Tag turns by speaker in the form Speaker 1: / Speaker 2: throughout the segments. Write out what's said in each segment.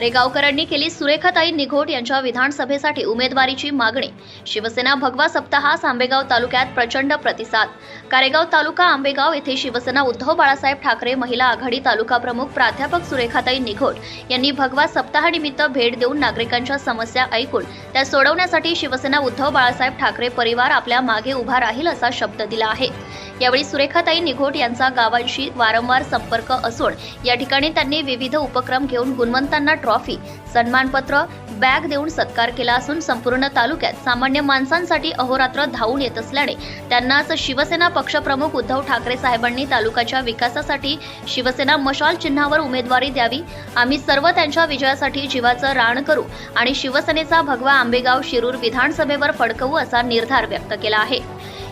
Speaker 1: कारेगावकरांनी केली सुरेखाताई निघोट यांच्या विधानसभेसाठी उमेदवारीची मागणी. शिवसेना भगवा सप्ताहास आंबेगाव तालुक्यात प्रचंड प्रतिसाद. कारेगाव तालुका आंबेगाव येथे शिवसेना उद्धव बाळासाहेब ठाकरे महिला आघाडी तालुका प्रमुख प्राध्यापक सुरेखाताई निघोट यांनी भगवा सप्ताहानिमित्त भेट देऊन नागरिकांच्या समस्या ऐकून त्या सोडवण्यासाठी शिवसेना उद्धव बाळासाहेब ठाकरे परिवार आपल्या मागे उभा राहील असा शब्द दिला आहे. यावेळी सुरेखाताई निघोट यांचा गावांशी वारंवार संपर्क असून या ठिकाणी त्यांनी विविध उपक्रम घेऊन गुणवंतांना ट्रॉफी. सन्मानपत्र बॅग देऊन सत्कार केला असून संपूर्ण तालुक्यात सामान्य माणसांसाठी अहोरात्र धावून येत असल्याने त्यांनाच शिवसेना पक्षप्रमुख उद्धव ठाकरे साहेबांनी तालुक्याच्या विकासासाठी शिवसेना मशाल चिन्हावर उमेदवारी द्यावी. आम्ही सर्व त्यांच्या विजयासाठी जीवाचं रान करू आणि शिवसेनेचा भगवा आंबेगाव शिरूर विधानसभेवर फडकवू असा निर्धार व्यक्त केला आहे.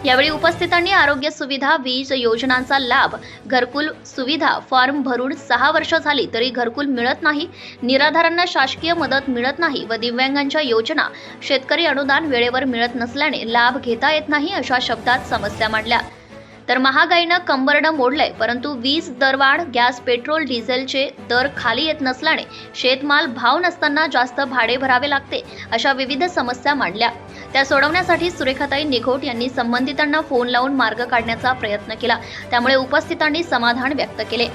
Speaker 1: यावेळी उपस्थितांनी आरोग्य सुविधा वीज योजनांचा लाभ घरकुल सुविधा फॉर्म भरून सहा वर्ष झाली तरी घरकुल मिळत नाही निराधारांना शासकीय मदत मिळत नाही व दिव्यांगांच्या योजना शेतकरी अनुदान वेळेवर मिळत नसल्याने लाभ घेता येत नाही अशा शब्दात समस्या मांडल्या. तर महागाईनं कंबरडं मोडलंय परंतु वीज दरवाढ गॅस पेट्रोल डिझेलचे दर खाली येत नसल्याने शेतमाल भाव नसताना जास्त भाडे भरावे लागते अशा विविध समस्या मांडल्या. त्या सोडवण्यासाठी सुरेखाताई निघोट यांनी संबंधितांना फोन लावून मार्ग काढण्याचा प्रयत्न केला. त्यामुळे उपस्थितांनी समाधान व्यक्त केले.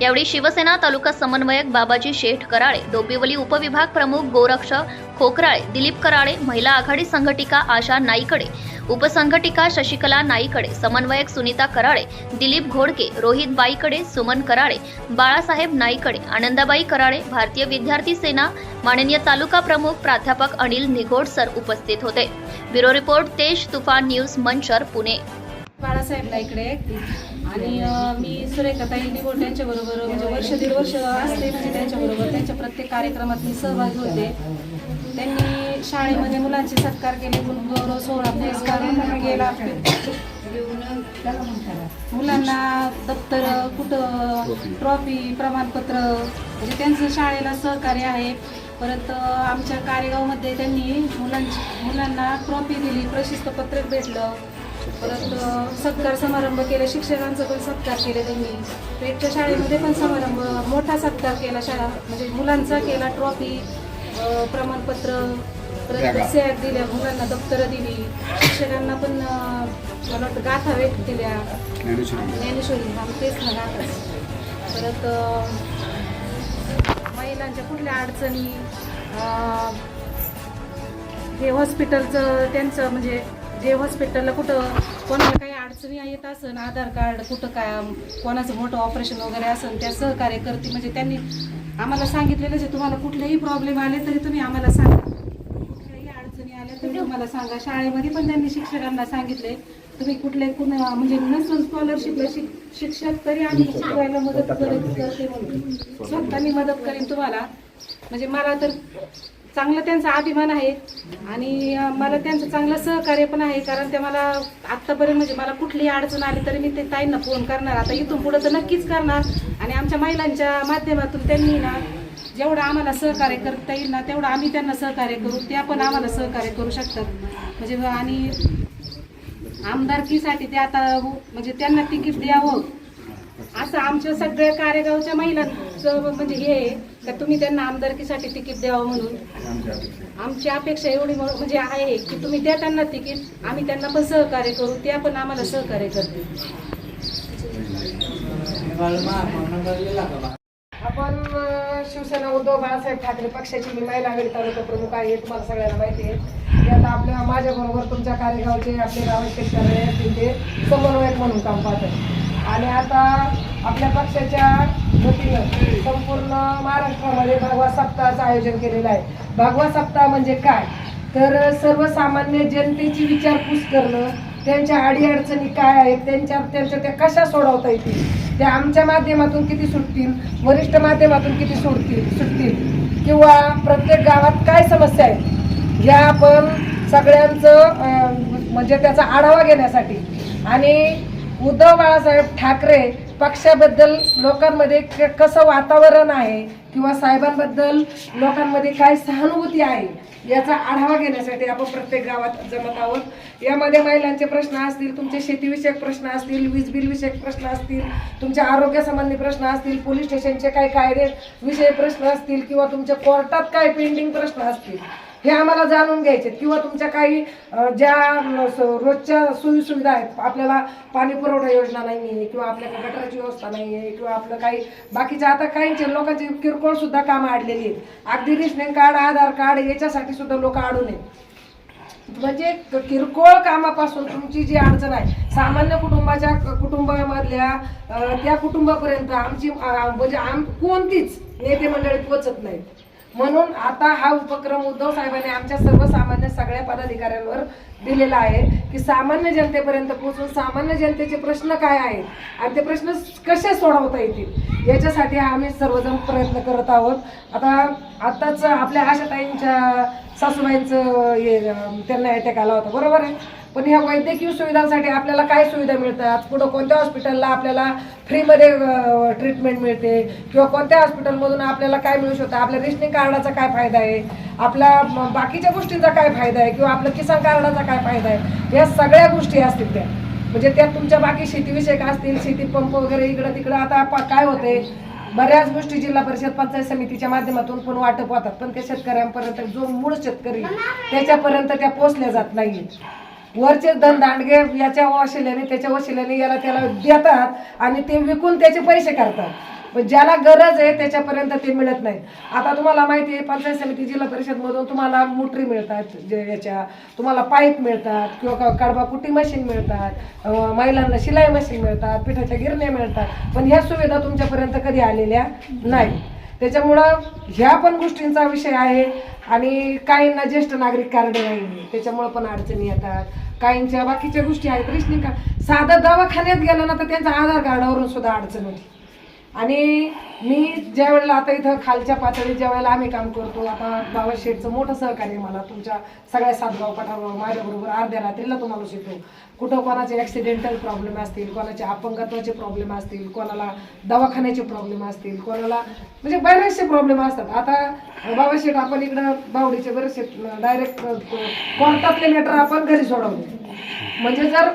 Speaker 1: यावेळी शिवसेना तालुका समन्वयक बाबाजी शेठ कराळे डोंबिवली उपविभाग प्रमुख गोरक्ष खोकराळे दिलीप कराळे महिला आघाडी संघटिका आशा नाईकडे उपसंघटिका शशिकला नाईकडे समन्वयक सुनीता कराळे दिलीप घोडके रोहित बाईकडे सुमन कराळे बाळासाहेब नाईकडे आनंदाबाई कराळे भारतीय विद्यार्थी सेना माननीय तालुका प्रमुख प्राध्यापक अनिल निघोडसर उपस्थित होते. Bureau report Tej Tufan news Manchar Pune.
Speaker 2: Balasaheb नाईकडे आणि मी सुरेखाताई निगोट यांच्याबरोबर म्हणजे वर्ष दीड वर्ष असते म्हणजे त्यांच्याबरोबर त्यांच्या प्रत्येक कार्यक्रमात मी सहभागी होते. त्यांनी शाळेमध्ये मुलांचे सत्कार केले गौरव सोहळा पुरस्कार केला मुलांना दप्तर कुठं ट्रॉफी प्रमाणपत्र म्हणजे त्यांचं शाळेला सहकार्य आहे. परत आमच्या कार्यगावमध्ये त्यांनी मुलांची मुलांना ट्रॉफी दिली प्रशिस्त पत्रक भेटलं. परत सत्कार समारंभ केले शिक्षकांचा पण सत्कार केले त्यांनी. पेठच्या शाळेमध्ये पण समारंभ मोठा सत्कार केला शाळा म्हणजे मुलांचा केला ट्रॉफी प्रमाणपत्र. परत सॅग दिल्या मुलांना दप्तरं दिली शिक्षकांना पण मला वाटतं गाथा व्यक्त केल्या. ज्ञानेश्वरी. हा तेच ना गाथा. परत महिलांच्या कुठल्या अडचणी हे हॉस्पिटलचं त्यांचं म्हणजे जे हॉस्पिटलला कुठं कोणाला काही अडचणी येत असन आधार कार्ड कुठं काय कोणाचं मोठं ऑपरेशन वगैरे असेल त्या सहकार्य करते म्हणजे त्यांनी आम्हाला सांगितलेलं जे तुम्हाला कुठलेही प्रॉब्लेम आले तरी तुम्ही आम्हाला सांगा. तुम्हाला सांगा शाळेमध्ये पण त्यांनी शिक्षकांना सांगितले तुम्ही कुठले कुण म्हणजे नसून स्कॉलरशिपला शिक शिक्षक तरी आम्ही शिकवायला मदत करते म्हणून. स्वतः मी मदत करेन तुम्हाला. म्हणजे मला तर चांगला त्यांचा अभिमान आहे आणि मला त्यांचं चांगलं सहकार्य पण आहे कारण ते मला आत्तापर्यंत म्हणजे मला कुठलीही अडचण आली तरी मी ते ताईंना फोन करणार. आता इथून पुढं तर नक्कीच करणार. आणि आमच्या महिलांच्या माध्यमातून त्यांनी ना जेवढं आम्हाला सहकार्य करता येईल ना तेवढं आम्ही त्यांना सहकार्य करू. त्या पण आम्हाला सहकार्य करू शकतात. म्हणजे आणि आमदारकीसाठी ते आता म्हणजे त्यांना तिकीट द्यावं. असं आमच्या सगळ्या कार्यगावच्या महिलांचं म्हणजे हे आहे का तुम्ही त्यांना आमदारकीसाठी तिकीट द्यावं म्हणून. आमची अपेक्षा एवढी म्हणजे आहे की तुम्ही द्या त्यांना तिकीट आम्ही त्यांना पण सहकार्य करू त्या पण आम्हाला सहकार्य करतील.
Speaker 3: आपण शिवसेना उद्धव बाळासाहेब ठाकरे पक्षाची मी महिला आघाडी तालुका प्रमुख आहे तुम्हाला सगळ्यांना माहिती आहे. की आता आपल्या माझ्याबरोबर तुमच्या कार्यगावचे आपले गाव शेतकरी असतील ते समन्वयक म्हणून काम पाहतात. आणि आता आपल्या पक्षाच्या वतीनं संपूर्ण महाराष्ट्रामध्ये भगवा सप्ताहाचं आयोजन केलेलं आहे. भगवा सप्ताह म्हणजे काय? तर सर्वसामान्य जनतेची विचारपूस करणं त्यांच्या अडीअडचणी काय आहेत त्यांच्या त्यांच्या त्या कशा सोडवता येतील? त्या आमच्या माध्यमातून किती सुटतील? वरिष्ठ माध्यमातून किती सुटतील सुटतील? किंवा प्रत्येक गावात काय समस्या आहेत? या आपण सगळ्यांचं म्हणजे त्याचा आढावा घेण्यासाठी. आणि उद्धव बाळासाहेब ठाकरे पक्षाबद्दल लोकांमध्ये क- कसं वातावरण आहे किंवा साहेबांबद्दल लोकांमध्ये काय सहानुभूती आहे याचा आढावा घेण्यासाठी आपण प्रत्येक गावात जमत आहोत. यामध्ये महिलांचे प्रश्न असतील तुमचे शेतीविषयक प्रश्न असतील वीज बिल विषयक प्रश्न असतील तुमच्या आरोग्यासंबंधी प्रश्न असतील पोलीस स्टेशनचे काही कायदे विषय प्रश्न असतील किंवा तुमच्या कोर्टात काय पेंडिंग प्रश्न असतील हे आम्हाला जाणून घ्यायचे किंवा तुमच्या काही ज्या स- रोजच्या सोयीसुविधा आहेत आपल्याला पाणी पुरवठा योजना नाही आहे किंवा आपल्याकडे गटाराची व्यवस्था नाही आहे किंवा आपलं काही बाकीच्या आता काहींचे लोकांची किरकोळसुद्धा कामं अडलेली आहेत. अगदी रेशनिंग कार्ड आधार कार्ड याच्यासाठी सुद्धा लोक अडून आहेत. म्हणजे किरकोळ कामापासून तुमची जी अडचण आहे सामान्य कुटुंबाच्या कुटुंबामधल्या त्या कुटुंबापर्यंत आमची म्हणजे आम कोणतीच नेते मंडळी पोचत नाहीत. म्हणून आता हा उपक्रम उद्धव साहेबांनी आमच्या सर्वसामान्य सगळ्या पदाधिकाऱ्यांवर दिलेला आहे की सामान्य जनतेपर्यंत पोहोचून सामान्य जनतेचे प्रश्न काय आहेत आणि ते प्रश्न कसे सोडवता येतील याच्यासाठी आम्ही सर्वजण प्रयत्न करत आहोत. आता आत्ताच आपल्या आशाताईंच्या सासूबाईंचं हे त्यांना अटॅक आला होता. बरोबर आहे? पण ह्या वैद्यकीय सुविधांसाठी आपल्याला काय सुविधा मिळतात? पुढं कोणत्या हॉस्पिटलला आपल्याला फ्रीमध्ये ट्रीटमेंट मिळते? किंवा कोणत्या हॉस्पिटलमधून आपल्याला काय मिळू शकतं? आपल्या रेशनिंग कार्डाचा काय फायदा आहे? आपल्या बाकीच्या गोष्टींचा काय फायदा आहे? किंवा आपल्या किसान कार्डाचा काय फायदा आहे? या सगळ्या गोष्टी असतील त्या. म्हणजे त्या तुमच्या बाकी शेतीविषयक असतील शेती पंप वगैरे इकडं तिकडं आता काय होते बऱ्याच गोष्टी जिल्हा परिषद पंचायत समितीच्या माध्यमातून पण वाटप होतात. पण त्या शेतकऱ्यांपर्यंत जो मूळ शेतकरी त्याच्यापर्यंत त्या पोचल्या जात नाहीत वरचे धन दांडगे याच्या वशिल्याने त्याच्या वशिल्याने याला त्याला देतात आणि ते विकून त्याचे पैसे करतात पण ज्याला गरज आहे त्याच्यापर्यंत ते मिळत नाही आता तुम्हाला माहिती आहे पंचायत समिती जिल्हा परिषदमधून तुम्हाला मोटरी मिळतात जे याच्या तुम्हाला पाईप मिळतात किंवा क- कडबा कुटी मशीन मिळतात महिलांना शिलाई मशीन मिळतात पिठाच्या गिरण्या मिळतात. पण ह्या सुविधा तुमच्यापर्यंत कधी आलेल्या नाही त्याच्यामुळं ह्या पण गोष्टींचा विषय आहे आणि काहींना ज्येष्ठ नागरिक कार्ड नाही त्याच्यामुळं पण अडचणी येतात. काहींच्या बाकीच्या गोष्टी आहेत. रेशनिंग साधा साधं दवाखान्यात गेलं ना तर त्यांच्या आधार कार्डावरून सुद्धा अडचण होती. आणि मी ज्या वेळेला आता इथं खालच्या पातळीत ज्या वेळेला आम्ही काम करतो आता बाबा शेठचं मोठं सहकार्य मला. तुमच्या सगळ्या सातगाव पठारावर माझ्याबरोबर अर्ध्या रात्रीला तुम्हाला शिकतो कुठं कोणाचे ॲक्सिडेंटल प्रॉब्लेम असतील कोणाचे अपंगत्वाचे प्रॉब्लेम असतील कोणाला दवाखान्याचे प्रॉब्लेम असतील कोणाला म्हणजे बरेचसे प्रॉब्लेम असतात. आता बाबा शेठ आपण इकडं बावडीचे बरेचसे डायरेक्ट कोर्टातले मॅटर आपण घरी सोडवले म्हणजे जर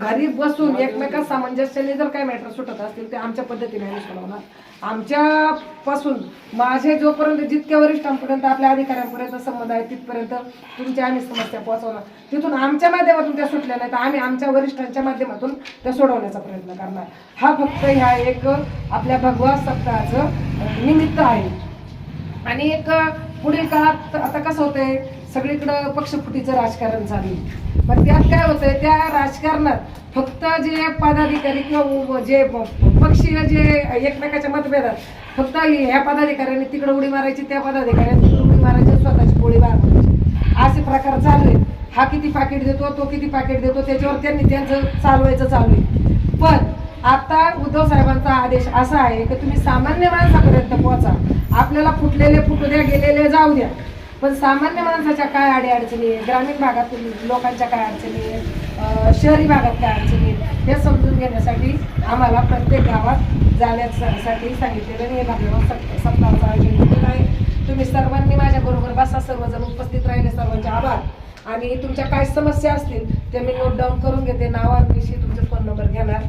Speaker 3: घरी बसून एकमेकात सामंजस्याने जर काही मॅटर सुटत असतील ते आमच्या पद्धतीने आम्ही सोडवणार आमच्यापासून माझे जोपर्यंत जितक्या वरिष्ठांपर्यंत आपल्या अधिकाऱ्यांपर्यंत संबंध आहे तिथपर्यंत तुमच्या आम्ही समस्या पोहोचवणार. तिथून आमच्या माध्यमातून त्या सुटल्या नाही तर आम्ही आमच्या वरिष्ठांच्या माध्यमातून त्या सोडवण्याचा प्रयत्न करणार. हा फक्त ह्या एक आपल्या भगवा सप्ताहाचं निमित्त आहे. आणि एक पुढील काळात आता कसं होतंय सगळीकडं पक्षफुटीचं राजकारण चालू आहे. पण त्यात काय होतंय त्या राजकारणात फक्त जे पदाधिकारी किंवा जे पक्षीय जे एकमेकाच्या मतभेदात फक्त ह्या पदाधिकाऱ्यांनी तिकडे उडी मारायची त्या पदाधिकाऱ्यांनी तिकडे उडी मारायची स्वतःची गोळी मारायची. असे प्रकार चालू आहेत. हा किती पाकिट देतो तो किती पाकिट देतो त्याच्यावर त्यांनी त्यांचं चालवायचं चालू आहे. पण आता उद्धव साहेबांचा आदेश असा आहे की तुम्ही सामान्य माणसापर्यंत पोहोचा. आपल्याला फुटलेले फुटू द्या गेलेले जाऊ द्या. पण सामान्य माणसाच्या काय अडी अडचणी आहे ग्रामीण भागातील लोकांच्या काय अडचणी आहेत? शहरी भागात काय अडचणी आहेत? हे समजून घेण्यासाठी आम्हाला प्रत्येक गावात जाण्यासाठी सांगितलेलं आणि हे भागवत सप- सप्ताहाचं आयोजन केलेलं आहे. तुम्ही सर्वांनी माझ्याबरोबर बसा. सर्वजण उपस्थित राहिले. सर्वांचे आभार. आणि तुमच्या काय समस्या असतील ते मी नोट डाऊन करून घेते. नावाविषयी तुमचे फोन नंबर घेणार.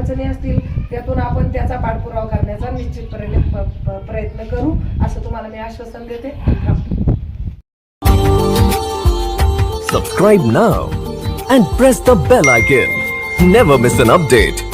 Speaker 3: अडचणी असतील त्यातून आपण त्याचा पाठपुरावा करण्याचा निश्चितपणे प्रयत्न करू असं तुम्हाला मी आश्वासन देते.
Speaker 4: Subscribe now and press the bell icon never miss an update